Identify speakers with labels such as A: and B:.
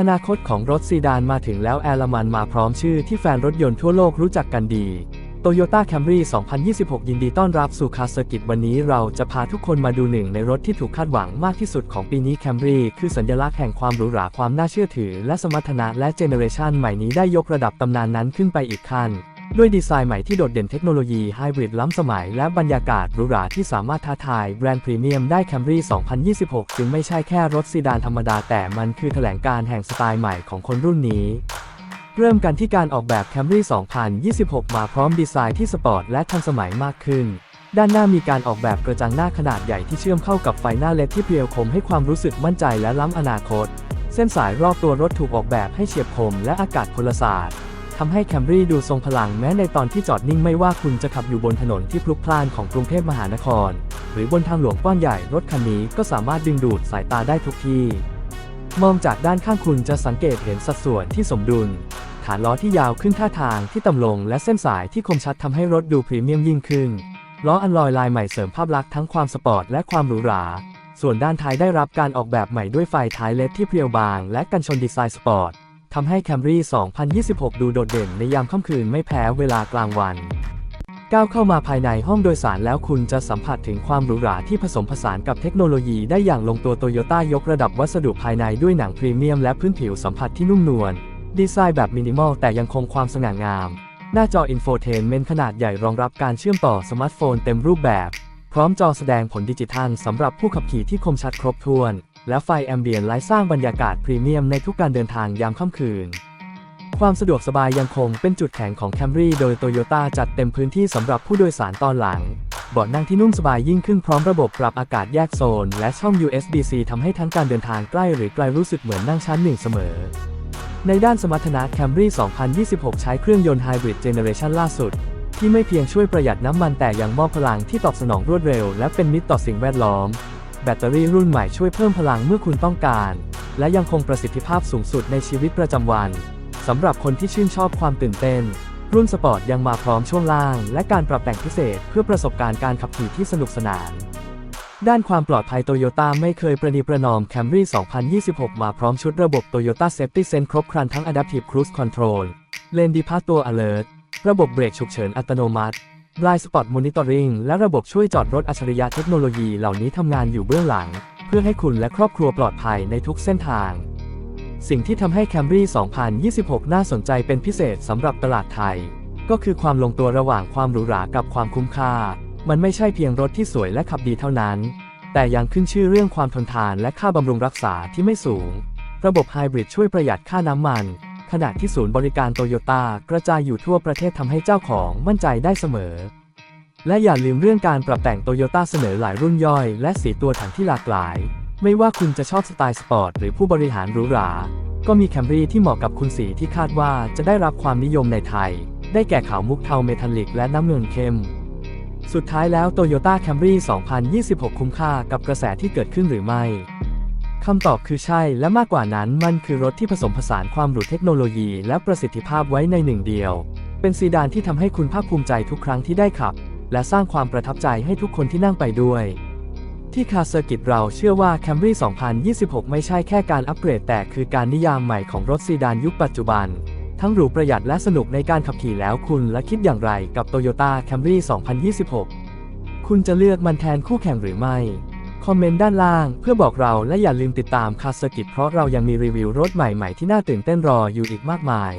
A: อนาคตของรถซีดานมาถึงแล้วแอร์ละมันมาพร้อมชื่อที่แฟนรถยนต์ทั่วโลกรู้จักกันดี Toyota Camry 2026 ยินดีต้อนรับสู่คาร์เซอร์กิตวันนี้เราจะพาทุกคนมาดูหนึ่งในรถที่ถูกคาดหวังมากที่สุดของปีนี้ Camry คือสัญลักษณ์แห่งความหรูหราความน่าเชื่อถือ และสมรรถนะและเจเนอเรชันใหม่นี้ได้ยกระดับตำนานนั้นขึ้นไปอีกขั้น ด้วยดีไซน์ใหม่ที่โดดเด่นเทคโนโลยีไฮบริดล้ำสมัยและบรรยากาศหรูหราที่สามารถท้าทายแบรนด์พรีเมียมได้ Camry 2026 จึงไม่ใช่แค่รถซีดานธรรมดาแต่มันคือแถลงการแห่งสไตล์ใหม่ของคนรุ่นนี้ เริ่มกันที่การออกแบบ Camry 2026 มาพร้อมดีไซน์ที่สปอร์ตและทันสมัยมากขึ้น ด้านหน้ามีการออกแบบกระจังหน้าขนาดใหญ่ที่เชื่อมเข้ากับไฟหน้าเล็ดที่เพรียวคมให้ความรู้สึกมั่นใจและล้ำอนาคต เส้นสายรอบตัวรถถูกออกแบบให้เฉียบคมและอากาศพลศาสตร์ ทำให้ Camry ดูทรงพลังแม้ในตอนที่จอดนิ่งไม่ว่าคุณจะขับอยู่บนถนนที่พลุกพล่านของกรุงเทพมหานคร หรือบนทางหลวงกว้างใหญ่รถคันนี้ก็สามารถดึงดูดสายตาได้ทุกที่ มองจากด้านข้างคุณจะสังเกตเห็นสัดส่วนที่สมดุล ฐานล้อที่ยาวขึ้นท่าทางที่ต่ำลงและเส้นสายที่คมชัดทำให้รถดูพรีเมียมยิ่งขึ้นล้ออันลอยลายใหม่เสริมภาพลักษณ์ทั้งความสปอร์ตและความหรูหราส่วนด้านท้ายได้รับการออกแบบใหม่ด้วยไฟท้ายเลดที่เพรียวบาง และกันชนดีไซน์สปอร์ต ทำให้ Camry 2026 ดูโดดเด่นในยามค่ำคืนไม่แพ้เวลากลางวัน ก้าวเข้ามาภายในห้องโดยสารแล้วคุณจะสัมผัสถึงความหรูหราที่ผสมผสานกับเทคโนโลยีได้อย่างลงตัวโตโยต้ายกระดับวัสดุภายในด้วยหนังพรีเมียมและพื้นผิวสัมผัสที่นุ่มนวล ดีไซน์แบบมินิมอลแต่ยังคงความสง่างาม หน้าจออินโฟเทนเมนต์ขนาดใหญ่รองรับการเชื่อมต่อสมาร์ทโฟนเต็มรูปแบบ พร้อมจอแสดงผลดิจิทัลสำหรับผู้ขับขี่ที่คมชัดครบถ้วน และไฟแอมเบียนไลท์สร้างบรรยากาศพรีเมียมในทุกการเดินทางยามค่ำคืน ความสะดวกสบายยังคงเป็นจุดแข็งของ Camry โดย Toyota จัดเต็มพื้นที่สำหรับผู้โดยสารตอนหลังเบาะนั่งที่นุ่มสบายยิ่งขึ้นพร้อมระบบปรับอากาศแยกโซน และช่อง USB-C ทำให้ทั้งการเดินทางใกล้หรือไกลรู้สึกเหมือนนั่งชั้นหนึ่งเสมอ ในด้านสมรรถนะ Camry 2026 ใช้เครื่องยนต์ไฮบริดเจเนอเรชันล่าสุด ที่ไม่เพียงช่วยประหยัดน้ำมันแต่ยังมอบพลังที่ตอบสนองรวดเร็ว และเป็นมิตรต่อสิ่งแวดล้อม แบตเตอรี่รุ่นใหม่ช่วยเพิ่มพลังเมื่อคุณต้องการ และยังคงประสิทธิภาพสูงสุดในชีวิตประจำวันสำหรับคนที่ชื่นชอบความตื่นเต้น รุ่นสปอร์ตยังมาพร้อมช่วงล่าง และการปรับแต่งพิเศษเพื่อประสบการณ์การขับขี่ที่สนุกสนาน ด้านความปลอดภัยโตโยต้าไม่เคยประนีประนอม Camry 2026 มาพร้อมชุดระบบ Toyota Safety Sense ครบครันทั้ง Adaptive Cruise Control Lane Departure Alert ระบบเบรกฉุกเฉินอัตโนมัติ Blind Spot Monitoring และระบบช่วยจอดรถอัจฉริยะเทคโนโลยีเหล่านี้ทำงานอยู่เบื้องหลัง เพื่อให้คุณและครอบครัวปลอดภัยในทุกเส้นทาง สิ่งที่ทำให้ Camry 2026 น่าสนใจเป็นพิเศษสำหรับตลาดไทย ก็คือความลงตัวระหว่างความหรูหรากับความคุ้มค่า มันไม่ใช่เพียงรถที่สวยและขับดีเท่านั้น แต่ยังขึ้นชื่อเรื่องความทนทานและค่าบำรุงรักษาที่ไม่สูง ระบบไฮบริดช่วยประหยัดค่าน้ำมัน ขณะที่ศูนย์บริการโตโยต้ากระจายอยู่ทั่วประเทศทำให้เจ้าของมั่นใจได้เสมอ และอย่าลืมเรื่องการปรับแต่งโตโยต้าเสนอหลายรุ่นย่อย และสีตัวถังที่หลากหลาย ไม่ว่าคุณจะชอบสไตล์สปอร์ตหรือผู้บริหารหรูหรา ก็มีแคมรี่ที่เหมาะกับคุณสีที่คาดว่าจะได้รับความนิยมในไทย ได้แก่ขาวมุกเทาเมทัลลิกและน้ำเงินเข้มสุดท้ายแล้ว Toyota Camry 2026 คุ้มค่ากับกระแสที่เกิดขึ้นหรือไม่ คำตอบคือใช่และมากกว่านั้นมันคือรถที่ผสมผสานความหรูเทคโนโลยี และประสิทธิภาพไว้ในหนึ่งเดียว เป็นซีดานที่ทำให้คุณภาคภูมิใจทุกครั้งที่ได้ขับ และสร้างความประทับใจให้ทุกคนที่นั่งไปด้วย ที่คาร์เซอร์กิตเราเชื่อว่า Camry 2026 ไม่ใช่แค่การอัปเกรดแต่คือการนิยามใหม่ของรถซีดานยุคปัจจุบัน ทั้งหรูประหยัดและสนุกในการขับขี่แล้วคุณและคิดอย่างไรกับ Toyota Camry 2026 คุณจะเลือกมันแทนคู่แข่งหรือไม่ คอมเมนต์ด้านล่างเพื่อบอกเราและอย่าลืมติดตามคาสกิจเพราะเรายังมีรีวิวรถใหม่ๆที่น่าตื่นเต้นรออยู่อีกมากมาย